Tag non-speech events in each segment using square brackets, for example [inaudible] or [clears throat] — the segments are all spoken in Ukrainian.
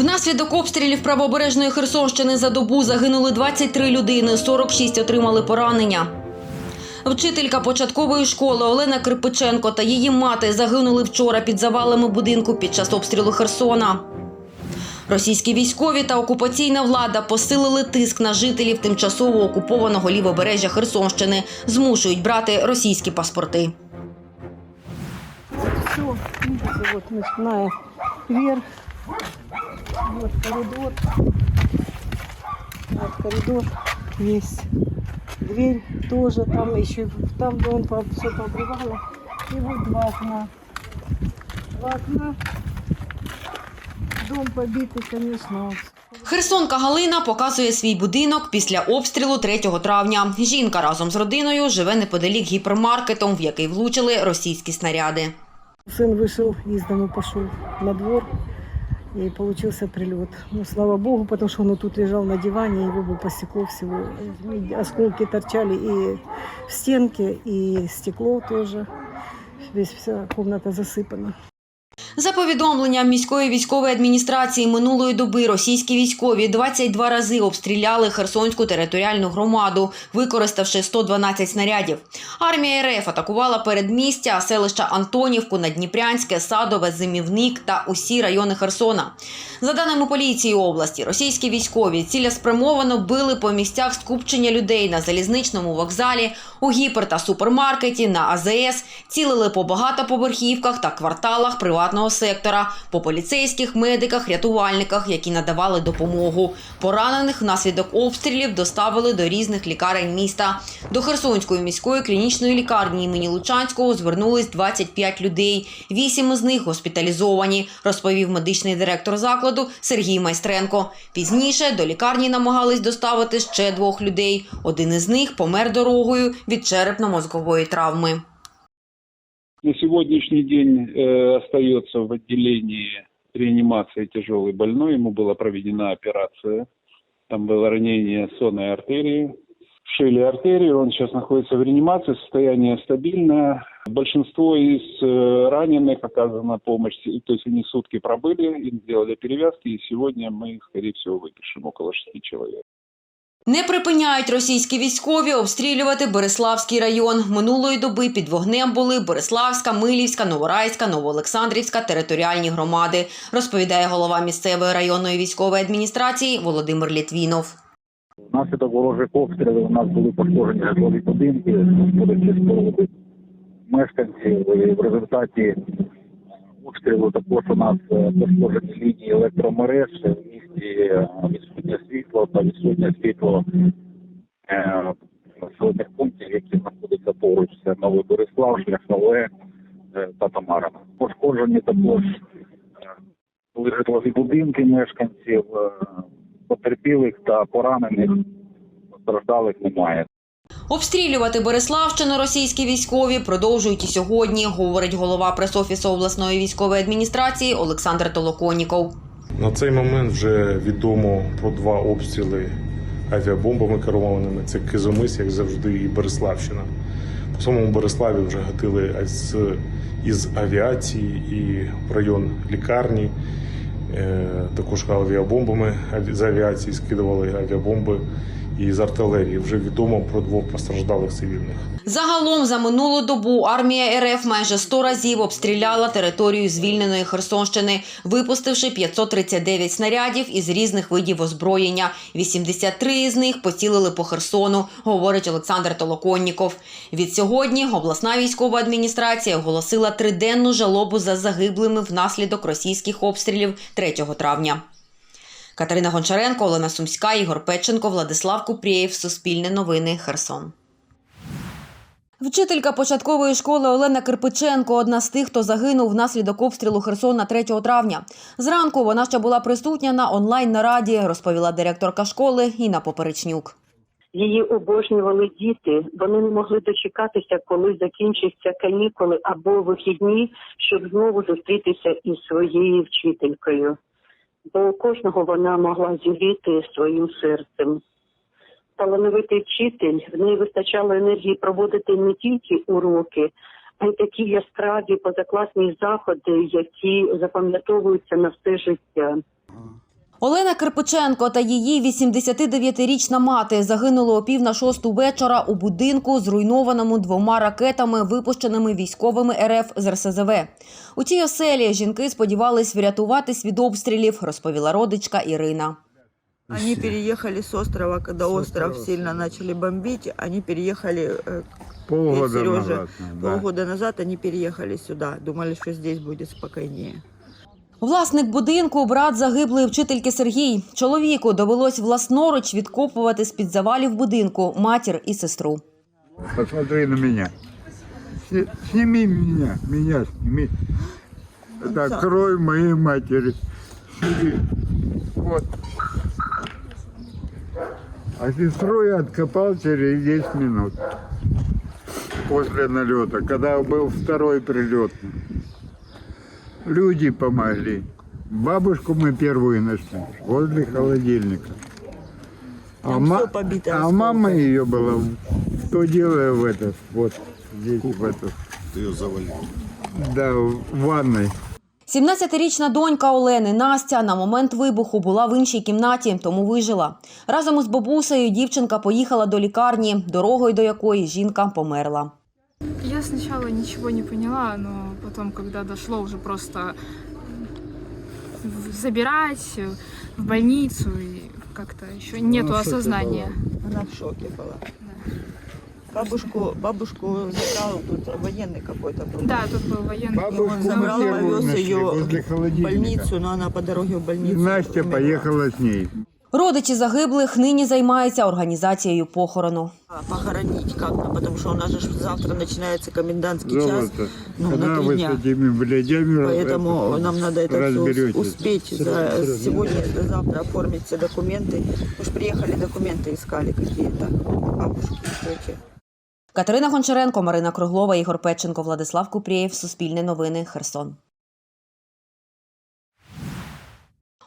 Внаслідок обстрілів правобережної Херсонщини за добу загинули 23 людини, 46 отримали поранення. Вчителька початкової школи Олена Кирпиченко та її мати загинули вчора під завалами будинку під час обстрілу Херсона. Російські військові та окупаційна влада посилили тиск на жителів тимчасово окупованого лівобережжя Херсонщини, змушують брати російські паспорти. все, вверх, вот коридор, вот коридор весь, дверь тоже, там еще, там вон все пообрывало, и вот два окна, два окна, дом побитый, конечно, Херсонка Галина показує свій будинок після обстрілу 3 травня. Жінка разом з родиною живе неподалік гіпермаркетом, в який влучили російські снаряди. Сын вышел из дома, пошел на двор, и получился прилет. Ну, слава богу, потому что он тут лежал на диване, его бы посекло всего. Осколки торчали и в стенке, и стекло тоже. Весь вся комната засыпана. За повідомленням міської військової адміністрації минулої доби російські військові 22 рази обстріляли Херсонську територіальну громаду, використавши 112 снарядів. Армія РФ атакувала передмістя, селища Антонівку, Надніпрянське, Садове, Зимівник та усі райони Херсона. За даними поліції області, російські військові цілеспрямовано били по місцях скупчення людей на залізничному вокзалі, у гіпер та супермаркеті, на АЗС, цілили по багатоповерхівках та кварталах приватного сектора, по поліцейських, медиках, рятувальниках, які надавали допомогу. Поранених внаслідок обстрілів доставили до різних лікарень міста. До Херсонської міської клінічної лікарні імені Лучанського звернулись 25 людей. Вісім із них госпіталізовані, розповів медичний директор закладу Сергій Майстренко. Пізніше до лікарні намагались доставити ще двох людей. Один із них помер дорогою від черепно-мозгової травми. На сегодняшний день э, остается в отделении реанимации тяжелый больной. Ему была проведена операция. Там было ранение сонной артерии. Шили артерию. Он сейчас находится в реанимации. Состояние стабильное. Большинство из э, раненых оказана помощь. То есть они сутки пробыли, им сделали перевязки. И сегодня мы их, скорее всего, выпишем. Около шести человек. Не припиняють російські військові обстрілювати Береславський район. Минулої доби під вогнем були Береславська, Милівська, Новорайська, Новоолександрівська територіальні громади, розповідає голова місцевої районної військової адміністрації Володимир Літвінов. Внаслідок ворожих обстрілів у нас були пошкоджені житлові будинки, споруди мешканців. В результаті обстрілу також у нас е, пошкоджені лінії електромереж, в місті е, відсутнє світло та відсутнє світло е, населених пунктів, які знаходяться поруч. Це Новий Борислав, Шляхове е, та Тамара. Пошкоджені також житлові будинки мешканців, потерпілих та поранених постраждалих немає. Обстрілювати Береславщину російські військові продовжують і сьогодні, говорить голова пресофісу обласної військової адміністрації Олександр Толоконіков. На цей момент вже відомо про два обстріли авіабомбами керованими. Це Кизомис, як завжди, і Береславщина. По самому Береславі вже гатили з, із авіації і в район лікарні. Е, також авіабомбами з авіації скидували авіабомби і з артилерії. Вже відомо про двох постраждалих цивільних. Загалом за минулу добу армія РФ майже 100 разів обстріляла територію звільненої Херсонщини, випустивши 539 снарядів із різних видів озброєння. 83 із них поцілили по Херсону, говорить Олександр Толоконніков. Від сьогодні обласна військова адміністрація оголосила триденну жалобу за загиблими внаслідок російських обстрілів 3 травня. Катерина Гончаренко, Олена Сумська, Ігор Печенко, Владислав Купрієв. Суспільне новини. Херсон. Вчителька початкової школи Олена Кирпиченко одна з тих, хто загинув внаслідок обстрілу Херсона 3 травня. Зранку вона ще була присутня на онлайн-нараді, розповіла директорка школи Інна Поперечнюк. Її обожнювали діти. Вони не могли дочекатися, коли закінчаться канікули або вихідні, щоб знову зустрітися із своєю вчителькою. Бо кожного вона могла зігріти своїм серцем. Талановитий вчитель, в неї вистачало енергії проводити не тільки уроки, а й такі яскраві позакласні заходи, які запам'ятовуються на все життя. Олена Кирпиченко та її 89-річна мати загинули о пів на шосту вечора у будинку, зруйнованому двома ракетами, випущеними військовими РФ з РСЗВ. У цій оселі жінки сподівались врятуватись від обстрілів, розповіла родичка Ірина. Они переехали с острова, когда остров сильно начали бомбить. Они переехали э, Полгода Сережа, назад. да. полгода назад. Они переехали сюда. Думали, что здесь будет спокойнее. Власник будинку, брат загиблої вчительки Сергій. Чоловіку довелось власноруч відкопувати з-під завалів будинку матір і сестру. Посмотри на меня. Сни- Сними меня, меня сними. Это кровь моей матери. Вот. А сестру я откопал через 10 минут после налета, когда был второй прилет Люди помогли. Бабушку мы первую нашли возле холодильника. А, Там ма- всё побито а осколками. мама ее была в- то дело в это, вот здесь в это. Ты ее завалил. Да, в ванной. 17-річна донька Олени Настя на момент вибуху була в іншій кімнаті, тому вижила. Разом із бабусею дівчинка поїхала до лікарні, дорогою до якої жінка померла. Я сначала ничего не поняла, но потом, когда дошло, уже просто забирать в больницу и как-то еще нету Ну, ты осознания. Она в шоке была. Бабушку, бабушку забрал тут военный какой-то был. Да, тут был военный. Бабушку забрал, повез ее в больницу, но она по дороге в И больницу Настя умерла. поехала с ней. Родичі загиблих нині займаються організацією похорону. А, Похоронить как-то, потому что у нас же завтра начинается комендантский час. Золото. Ну, Когда на три вы дня. с этими блядями Поэтому это, нам надо это все разберетесь. успеть за сегодня, за завтра оформить все документы. Мы же приехали, документы искали какие-то. Бабушки, тети. Катерина Гончаренко, Марина Круглова, Ігор Петченко, Владислав Купрієв, Суспільне новини, Херсон.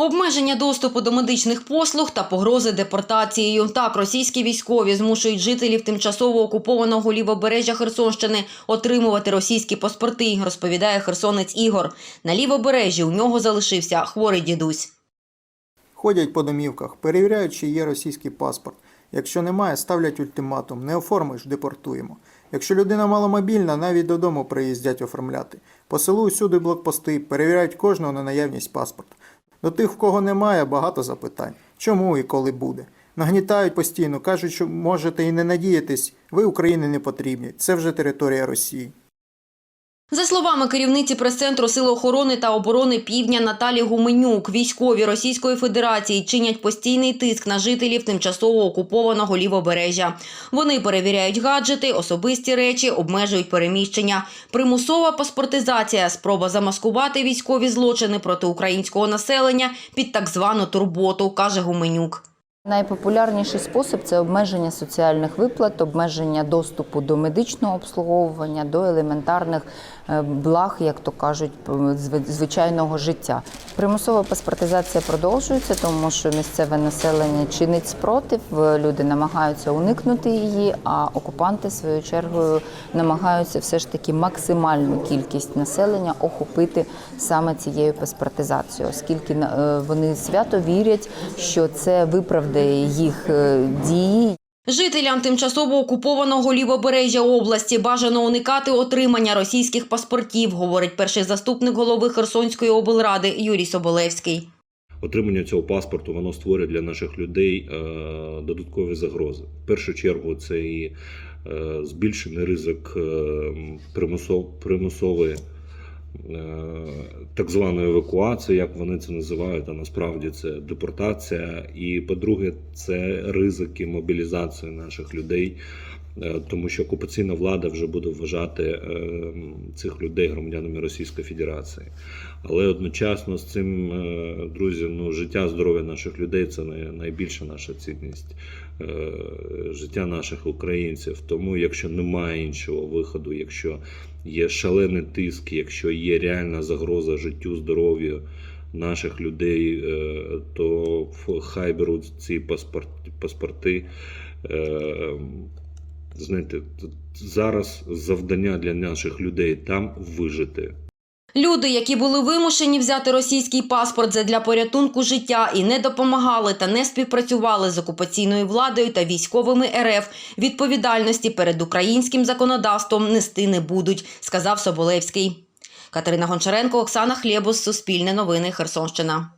Обмеження доступу до медичних послуг та погрози депортацією. Так, російські військові змушують жителів тимчасово окупованого лівобережжя Херсонщини отримувати російські паспорти, розповідає херсонець Ігор. На лівобережжі у нього залишився хворий дідусь. Ходять по домівках, перевіряють, чи є російський паспорт. Якщо немає, ставлять ультиматум. Не оформиш, депортуємо. Якщо людина маломобільна, навіть додому приїздять оформляти. По селу усюди блокпости, перевіряють кожного на наявність паспорта. До тих, в кого немає, багато запитань. Чому і коли буде? Нагнітають постійно, кажуть, що можете і не надіятись, ви України не потрібні. Це вже територія Росії. За словами керівниці прес-центру Сил охорони та оборони Півдня Наталі Гуменюк, військові Російської Федерації чинять постійний тиск на жителів тимчасово окупованого лівобережжя. Вони перевіряють гаджети, особисті речі, обмежують переміщення. Примусова паспортизація – спроба замаскувати військові злочини проти українського населення під так звану турботу, каже Гуменюк. Найпопулярніший спосіб це обмеження соціальних виплат, обмеження доступу до медичного обслуговування, до елементарних е, благ, як то кажуть, звичайного життя. Примусова паспортизація продовжується, тому що місцеве населення чинить спротив, е, люди намагаються уникнути її, а окупанти, своєю чергою, намагаються все ж таки максимальну кількість населення охопити саме цією паспортизацією, оскільки е, вони свято вірять, що це виправдає їх е, дії. Жителям тимчасово окупованого лівобережжя області бажано уникати отримання російських паспортів, говорить перший заступник голови Херсонської облради Юрій Соболевський. Отримання цього паспорту воно створює для наших людей е, додаткові загрози. В першу чергу це і е, збільшений ризик примусов, примусової так званої евакуації, як вони це називають, а насправді це депортація. І по-друге, це ризики мобілізації наших людей. е, Тому що окупаційна влада вже буде вважати е, цих людей громадянами Російської Федерації. Але одночасно з цим, е, друзі, ну, життя, здоров'я наших людей це най- найбільша наша цінність, е, життя наших українців. Тому, якщо немає іншого виходу, якщо є шалений тиск, якщо є реальна загроза життю, здоров'ю наших людей, е, то хай беруть ці паспорти. Е, Знаєте, зараз завдання для наших людей там вижити. Люди, які були вимушені взяти російський паспорт задля порятунку життя і не допомагали та не співпрацювали з окупаційною владою та військовими РФ, відповідальності перед українським законодавством нести не будуть, сказав Соболевський. Катерина Гончаренко, Оксана Хлєбус, Суспільне новини, Херсонщина.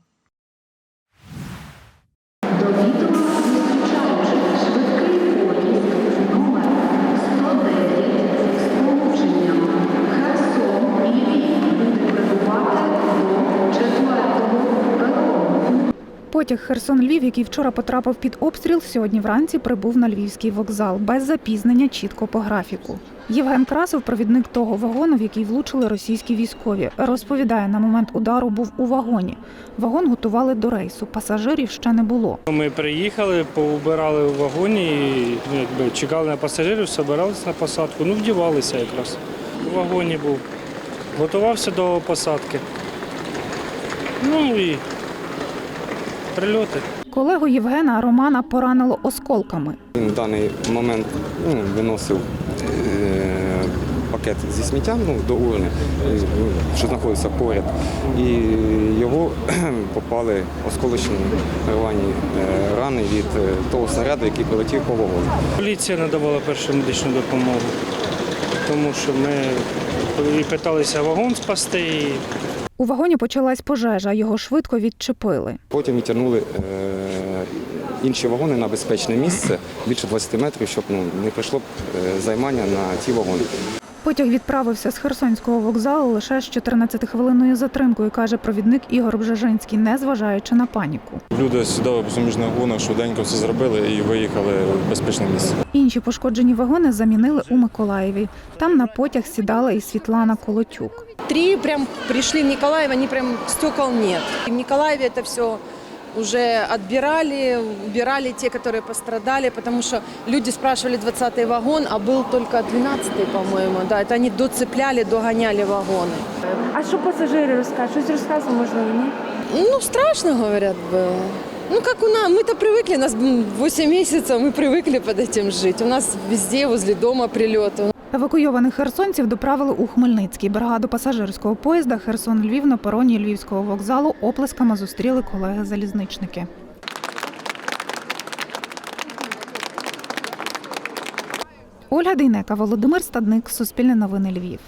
Потяг Херсон-Львів, який вчора потрапив під обстріл, сьогодні вранці прибув на львівський вокзал без запізнення чітко по графіку. Євген Красов, провідник того вагону, в який влучили російські військові, розповідає, на момент удару був у вагоні. Вагон готували до рейсу. Пасажирів ще не було. Ми приїхали, поубирали в вагоні, і, ну, якби, чекали на пасажирів, збиралися на посадку. Ну, вдівалися якраз. У вагоні був. Готувався до посадки. Ну і прильоти. Колегу Євгена Романа поранило осколками. Він в даний момент ну, виносив е, пакет зі сміттям ну, до урни, що знаходиться поряд, і його [clears throat] попали осколочні рвані е, рани від е, того снаряду, який прилетів по вагону. Поліція надавала першу медичну допомогу, тому що ми і питалися вагон спасти. І У вагоні почалась пожежа, його швидко відчепили. Потім відтягнули е, інші вагони на безпечне місце більше 20 метрів, щоб ну, не прийшло б е, займання на ті вагони. Потяг відправився з Херсонського вокзалу лише з 14-хвилинною затримкою, каже провідник Ігор Бжежинський, незважаючи на паніку. Люди сідали по суміжних вагонах, швиденько все зробили і виїхали в безпечне місце. Інші пошкоджені вагони замінили у Миколаєві. Там на потяг сідала і Світлана Колотюк Три прям пришли в Николаев, они прям стекол нет. И в Николаеве это все уже отбирали, убирали те, которые пострадали, потому что люди спрашивали 20-й вагон, а был только 12-й, по-моему. Да, это они доцепляли, догоняли вагоны. А що пасажири розкажуть? Щось розказували, можливо, ні? Ну, страшно, говорят, было. Ну, как у нас, мы-то привыкли, нас м, 8 месяцев, мы привыкли под этим жить. У нас везде, возле дома прилеты. Евакуйованих херсонців доправили у Хмельницький. Бригаду пасажирського поїзда Херсон-Львів на пероні Львівського вокзалу оплесками зустріли колеги-залізничники. Ольга Дейнека, Володимир Стадник, Суспільне новини Львів.